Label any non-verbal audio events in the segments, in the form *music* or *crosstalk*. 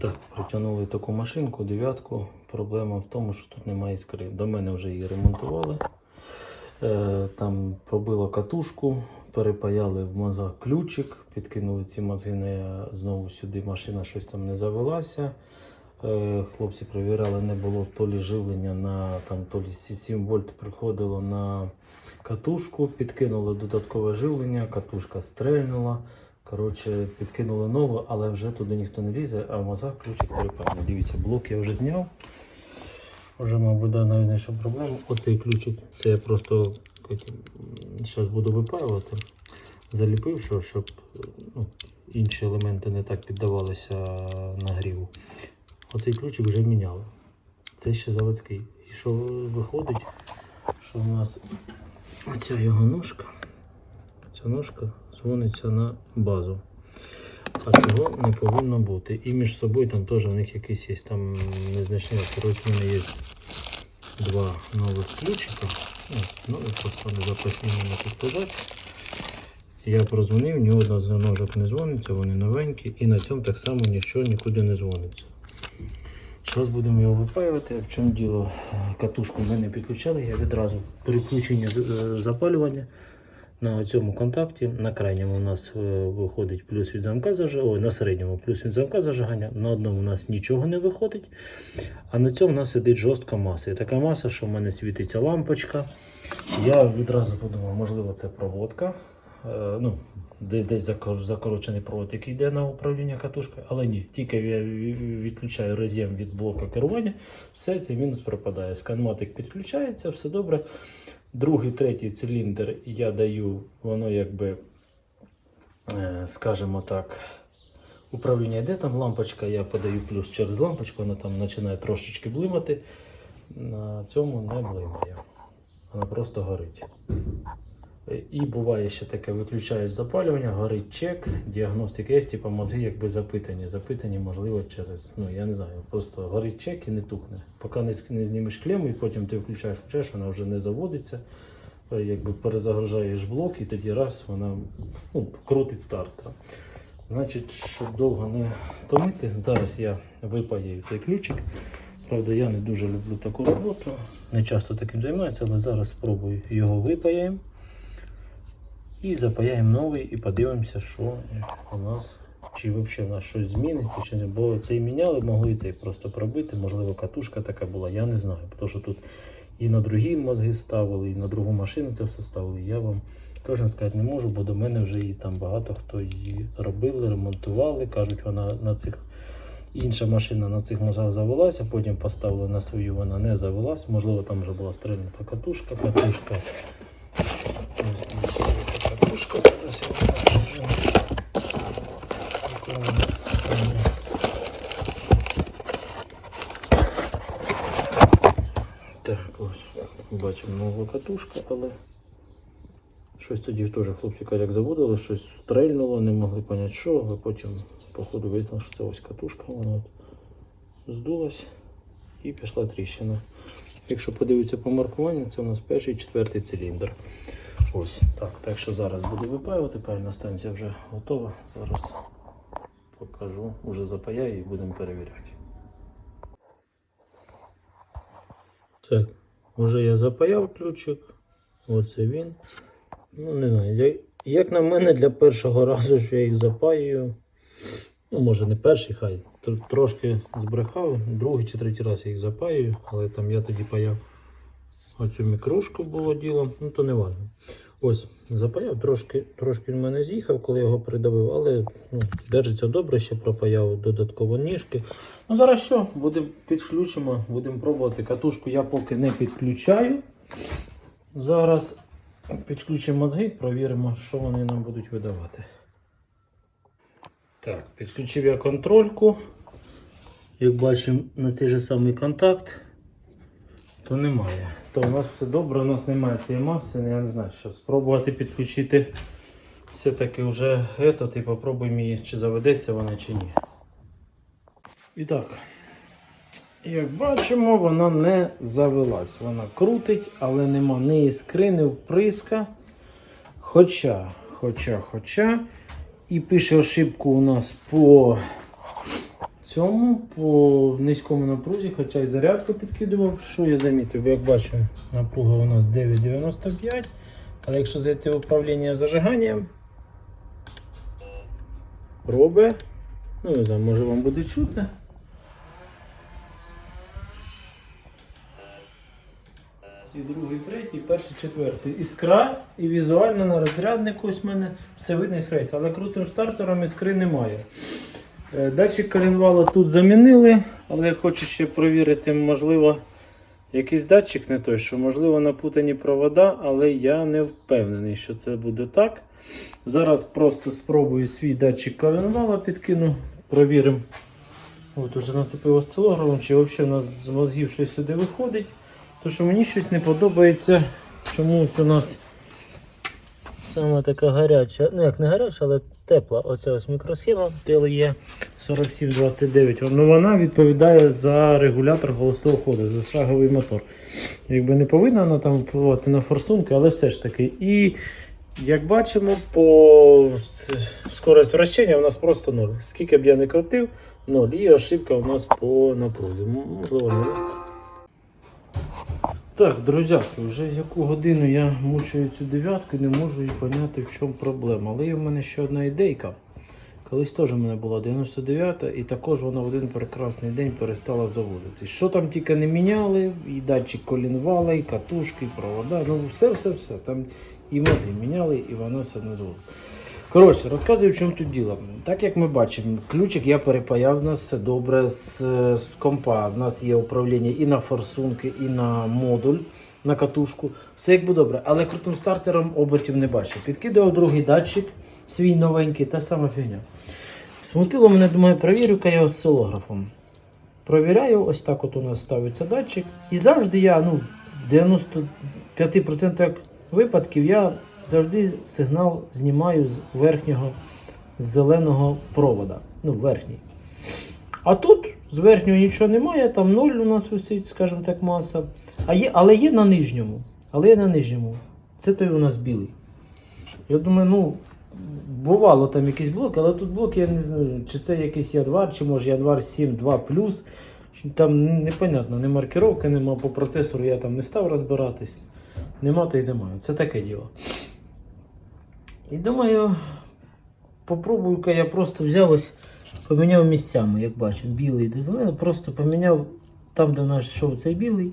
Так, притягнули таку машинку, дев'ятку. Проблема в тому, що тут немає іскри. До мене вже її ремонтували. Е, там пробило катушку, перепаяли в мозгах ключик, підкинули ці мозги не знову сюди. Машина щось там не завелася. Е, хлопці перевіряли, не було то лі живлення на там, то лі 7 вольт приходило на катушку, підкинули додаткове живлення, катушка стрельнула. Коротше, підкинули нову, але вже туди ніхто не лізе, а в мозгах ключик перепевний. Дивіться, блок я вже зняв. Вже, мабуть, навіть знайшов проблему. Оцей ключик, це я просто зараз буду випаювати. Заліпив, що, щоб ну, інші елементи не так піддавалися нагріву. Оцей ключик вже міняли. Це ще заводський. І що виходить, що у нас оця його ножка, ця ножка дзвониться на базу. А цього не повинно бути. І між собою там теж у них якийсь є там незначний. Коротше, в мене є два нових ключика. Ну, просто не запасні на підкладати. Я прозвонив, ні одна з ножок не дзвониться, вони новенькі, і на цьому так само нічого нікуди не дзвониться. Зараз будемо його випаювати. В чому діло? Катушку ми не підключали, я відразу переключення е, запалювання на цьому контакті. На крайньому у нас е, виходить плюс від замка зажигання, ой, на середньому плюс від замка зажигання. На одному у нас нічого не виходить. А на цьому у нас сидить жорстка маса. І така маса, що в мене світиться лампочка. Я відразу подумав, можливо, це проводка. Е, ну, десь закорочений провод, який йде на управління катушкою, але ні, тільки я відключаю роз'єм від блока керування, все цей мінус пропадає. Сканматик підключається, все добре. Другий, третій циліндр я даю, воно якби, е, скажімо так, управління йде, там лампочка, я подаю плюс через лампочку, вона там починає трошечки блимати. На цьому не блимає. Вона просто горить. І буває ще таке, виключаєш запалювання, горить чек, діагностика є, типу мозги якби запитані. Запитані, можливо, через, ну я не знаю, просто горить чек і не тухне. Поки не, не знімеш клему, і потім ти включаєш, включаєш, вона вже не заводиться. Е, Якби перезагружаєш блок і тоді раз вона ну, крутить стартер. Значить, щоб довго не томити, зараз я випаяю цей ключик. Правда, я не дуже люблю таку роботу, не часто таким займаюся, але зараз спробую його випаяємо. І запаяємо новий і подивимося, що у нас, чи взагалі у нас щось зміниться, чи не. Бо цей міняли, могли цей просто пробити. Можливо, катушка така була, я не знаю. Тому що тут і на другі мозги ставили, і на другу машину це все ставили. Я вам точно сказати не можу, бо до мене вже і там багато хто її робили, ремонтували. Кажуть, вона на цих. Інша машина на цих мозгах завелася, потім поставили на свою, вона не завелась. Можливо, там вже була стрельнута катушка. Катушка. Ось дивіться, яка катушка. Зараз я вам покажу. Яка вона стане. Так, ось бачимо нову катушка, але щось тоді теж хлопці як заводили, щось стрельнуло, не могли поняти, що, а потім, походу, визнали, що це ось катушка, вона от здулась і пішла тріщина. Якщо подивитися по маркуванню, це у нас перший четвертий циліндр. Ось так. Так що зараз буду випаювати. Пальна станція вже готова. Зараз покажу, уже запаяю і будемо перевіряти. Так, вже я запаяв ключик. Оце він. Ну, не знаю. Як на мене, для першого *laughs* разу, що я їх запаюю. Ну, може не перший, хай. тр- Трошки збрехав, другий чи третій раз я їх запаюю, але там я тоді паяв оцю мікрушку було діло, ну то не важливо. Ось, запаяв, трошки, трошки він мене з'їхав, коли його придавив, але ну, держиться добре, ще пропаяв додатково ніжки. Ну зараз що, будемо підключимо, будемо пробувати. Катушку я поки не підключаю. Зараз підключимо мозги, провіримо, що вони нам будуть видавати. Так, підключив я контрольку. Як бачимо на цей же самий контакт, то немає. То у нас все добре, у нас немає цієї маси, я не знаю, що спробувати підключити все-таки вже етот і попробуємо її, чи заведеться вона, чи ні. І так, як бачимо, вона не завелась. Вона крутить, але нема ні іскри, ні вприска. Хоча, хоча, хоча. І пише ошибку у нас по цьому по низькому напрузі, хоча й зарядку підкидував. Що я замітив? Як бачимо, напруга у нас 9,95. Але якщо зайти в управління зажиганням, робить. Ну, не знаю, може вам буде чути. І другий, третій, перший, четвертий. Іскра і візуально на розряднику ось мене все видно іскреться. Але крутим стартером іскри немає. Е, Датчик коленвала тут замінили, але я хочу ще перевірити, можливо, якийсь датчик не той, що можливо напутані провода, але я не впевнений, що це буде так. Зараз просто спробую свій датчик коленвала підкину, провіримо. От уже нацепив осцилографом, чи взагалі у нас з мозгів щось сюди виходить. То що мені щось не подобається. Чомусь у нас саме така гаряча, ну як не гаряча, але тепла оця ось мікросхема TLE 4729. Ну, вона відповідає за регулятор голосового ходу, за шаговий мотор. Якби не повинна вона там впливати на форсунки, але все ж таки. І як бачимо, по скорость вращення у нас просто 0. Скільки б я не крутив, 0. І ошибка у нас по напрузі. Можливо. Так, друзяки, вже яку годину я мучую цю дев'ятку і не можу її поняти, в чому проблема. Але є в мене ще одна ідейка. Колись теж у мене була 99-та, і також вона в один прекрасний день перестала заводитись. Що там тільки не міняли, і датчик колінвала, і катушки, і провода, ну все-все-все. Там і мозги міняли, і воно все не зводиться. Коротше, розказую, в чому тут діло. Так як ми бачимо, ключик я перепаяв, у нас все добре з, з компа. У нас є управління і на форсунки, і на модуль, на катушку. Все якби добре. Але крутим стартером обертів не бачив. Підкидав другий датчик, свій новенький, та сама фігня. Смутило мене, думаю, перевірю-ка я осцилографом. Провіряю, ось так от у нас ставиться датчик. І завжди я, ну, 95% випадків я завжди сигнал знімаю з верхнього з зеленого провода. Ну, верхній. А тут з верхнього нічого немає, там 0 у нас висить, скажімо так, маса. А є, але є на нижньому. Але є на нижньому. Це той у нас білий. Я думаю, ну, бувало там якийсь блок, але тут блок, я не знаю, чи це якийсь ядвар, чи може ядвар 7 2 Там непонятно, не маркировки нема, по процесору я там не став розбиратись. Нема то й немає. Це таке діло. І думаю, попробую-ка я просто взяв ось, поміняв місцями, як бачимо, білий до зеленого, просто поміняв там, де у нас йшов цей білий,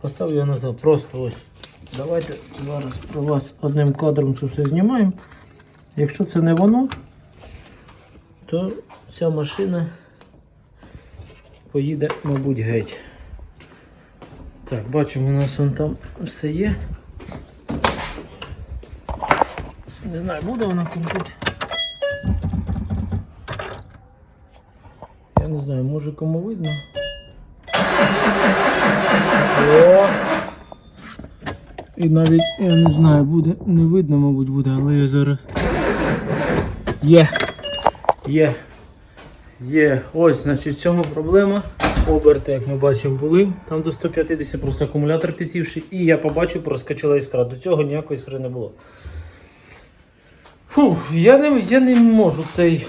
поставив його назад. Просто ось. Давайте зараз про вас одним кадром це все знімаємо. Якщо це не воно, то ця машина поїде, мабуть, геть. Так, бачимо, у нас вон там все є. Не знаю, буде вона крутити. Я не знаю, може кому видно. О! І навіть, я не знаю, буде, не видно, мабуть, буде, але я зараз. Є. Є. Є. Ось, значить, в цьому проблема. Оберти, як ми бачимо, були. Там до 150 просто акумулятор підсівший. І я побачив, проскочила іскра. До цього ніякої іскри не було. Фу, я не, я не можу цей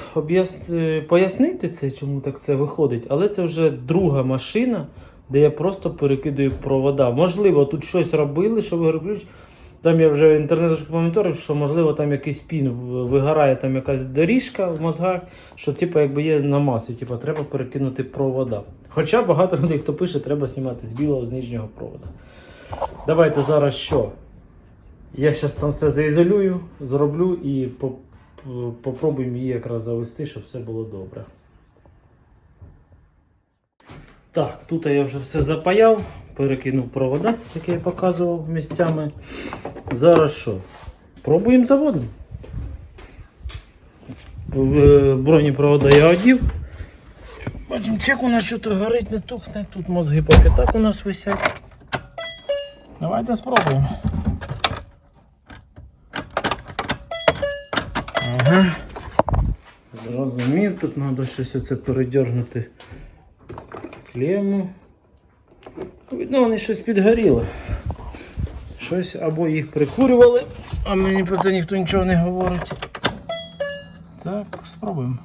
е, пояснити це, чому так це виходить, але це вже друга машина, де я просто перекидаю провода. Можливо, тут щось робили, що ключ. Там я вже в інтернеті поміторив, що можливо там якийсь пін вигорає, там якась доріжка в мозгах, що типу, якби є на масу, типу, треба перекинути провода. Хоча багато людей, хто пише, треба знімати з білого з нижнього провода. Давайте зараз що? Я зараз там все заізолюю, зроблю і по- по- попробуємо її якраз завести, щоб все було добре. Так, тут я вже все запаяв, перекинув провода, як я показував місцями. Зараз що? Пробуємо заводимо. В бронепровода я одів. Бачимо, чек у нас щось горить, не тухне. Тут мозги по п'ятак у нас висять. Давайте спробуємо. Ага. Зрозумів, тут треба щось оце передергнути клему. Видно, вони щось підгоріло. Щось або їх прикурювали, а мені про це ніхто нічого не говорить. Так, спробуємо.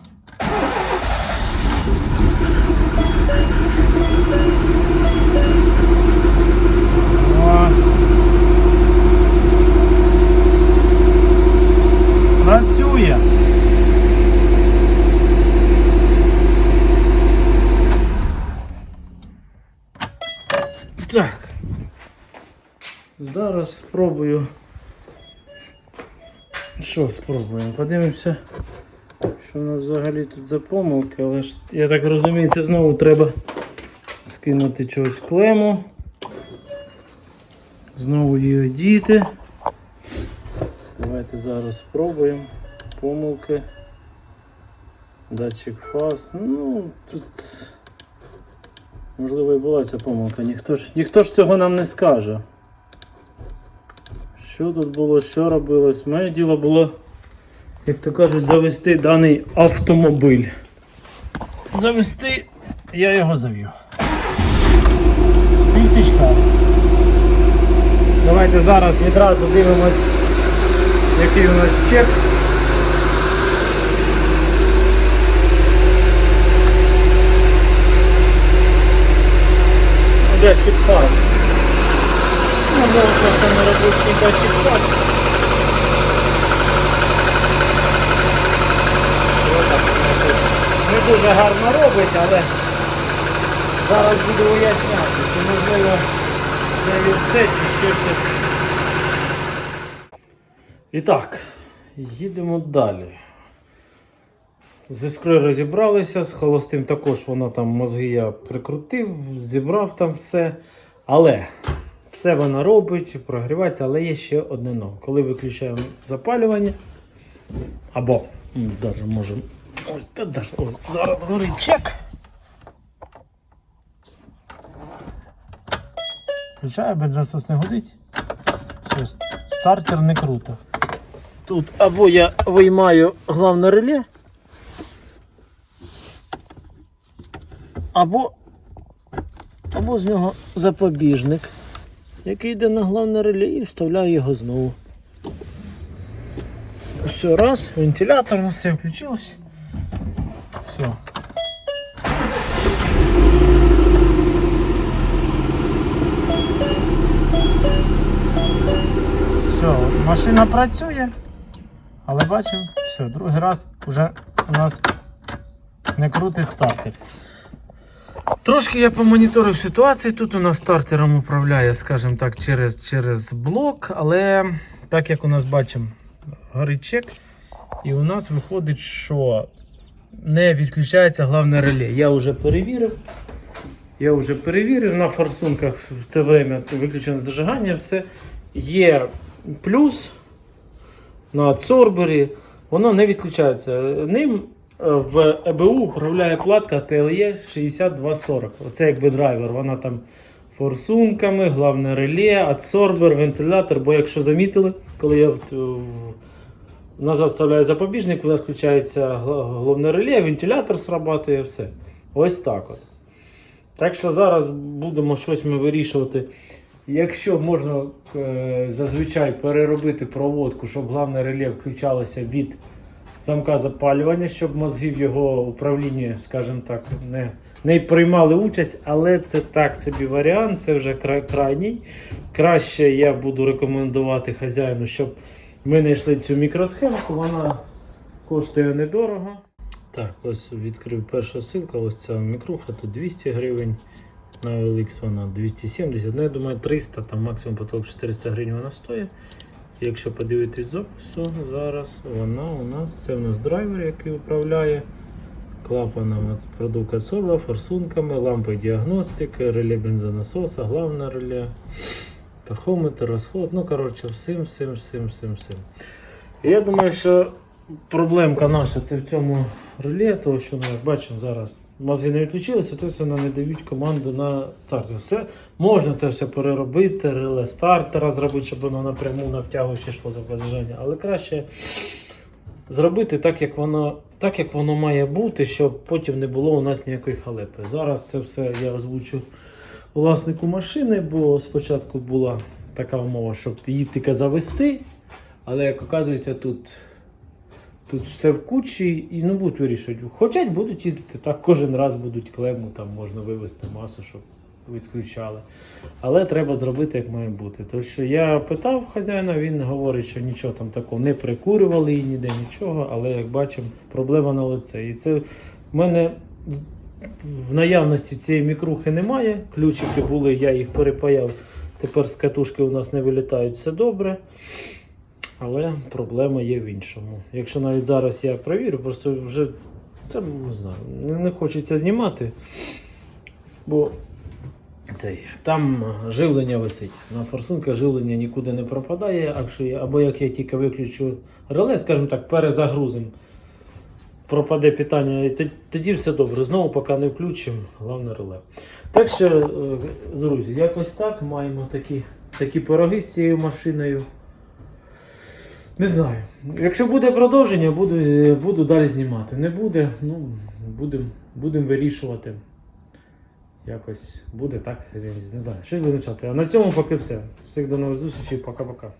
Так. Зараз спробую. Що спробуємо? Подивимося, що у нас взагалі тут за помилки, але ж я так розумію, це знову треба скинути чогось клему. Знову її одіти. Давайте зараз спробуємо. Помилки. Датчик фаз. Ну, тут. Можливо, і була ця помилка. Ніхто ж, ніхто ж цього нам не скаже. Що тут було, що робилось? Моє діло було, як то кажуть, завести даний автомобіль. Завести, я його завів. З. Давайте зараз відразу дивимось, який у нас чек. Фар. Ну, можна це не робочий датчик фар. Не дуже гарно робить, але зараз буду уясняти, чи можливо це від все, чи щось. І так, їдемо далі. З іскрою розібралися, з холостим також воно там мозги я прикрутив, зібрав там все. Але все вона робить, прогрівається, але є ще одне но. Коли виключаємо запалювання, або м, даже можемо. Ось, та даже, ось, зараз горить чек. Включаю, бензосос не гудить. Все, стартер не круто. Тут або я виймаю головне реле, або, або з нього запобіжник, який йде на головне реле і вставляю його знову. Все, раз, вентилятор, у нас все включилось. Все. Все, машина працює, але бачимо, все, другий раз вже у нас не крутить стартер. Трошки я помоніторив ситуацію. Тут у нас стартером управляє, скажімо так, через, через блок, але так як у нас бачимо, горить і у нас виходить, що не відключається головне реле. Я вже перевірив. Я вже перевірив на форсунках в це время виключене зажигання, все. Є плюс на адсорбері, воно не відключається. Ним в ЕБУ управляє платка TLE 6240. Оце якби драйвер. Вона там форсунками, головне реле, адсорбер, вентилятор. Бо якщо замітили, коли я назад вставляю запобіжник, нас включається головне реле, вентилятор срабатує, все. Ось так от. Так що зараз будемо щось ми вирішувати. Якщо можна е, зазвичай переробити проводку, щоб головне реле включалося від замка запалювання, щоб мозги в його управлінні, скажімо так, не, не приймали участь, але це так собі варіант, це вже кра- крайній. Краще я буду рекомендувати хазяїну, щоб ми знайшли цю мікросхемку, вона коштує недорого. Так, ось відкрив перша ссылка, ось ця мікруха, тут 200 гривень. На OLX вона 270, ну я думаю 300, там максимум потолок 400 гривень вона стоїть. Якщо подивитись з опису, зараз вона у нас, це у нас драйвер, який управляє клапанами от продувка сола, форсунками, лампи діагностики, реле бензонасоса, главне реле, тахометр, розход, ну коротше, всім, всім, всім, всім, всім. Я думаю, що проблемка наша це в цьому реле, тому що, як бачимо, зараз мозги не відключилися, тобто вони не дають команду на старт. Все, можна це все переробити, реле стартера зробити, щоб воно напряму на втягуючи йшло за бажання, але краще зробити так, як воно. Так як воно має бути, щоб потім не було у нас ніякої халепи. Зараз це все я озвучу власнику машини, бо спочатку була така умова, щоб її тільки завести, але як оказується, тут, тут все в кучі і ну будуть вирішувати. Хочуть, будуть їздити так, кожен раз будуть клему, там можна вивести масу, щоб відключали. Але треба зробити, як має бути. Тому що я питав хазяїна, він говорить, що нічого там такого не прикурювали і ніде нічого, але як бачимо, проблема на лице. І це в мене в наявності цієї мікрухи немає. Ключики були, я їх перепаяв. Тепер з катушки у нас не вилітають все добре. Але проблема є в іншому. Якщо навіть зараз я перевірю, просто вже це, не, знаю, не, хочеться знімати, бо цей, там живлення висить. На форсунках живлення нікуди не пропадає, якщо або як я тільки виключу реле, скажімо так, перезагрузимо, пропаде питання, і тоді, тоді все добре. Знову поки не включимо, головне реле. Так що, е, друзі, якось так маємо такі, такі пироги з цією машиною. Не знаю. Якщо буде продовження, буду, буду далі знімати. Не буде, ну, будемо будем вирішувати. Якось буде так, не знаю. Щось визначати. чати. А на цьому поки все. Всіх до нових зустрічей, пока-пока.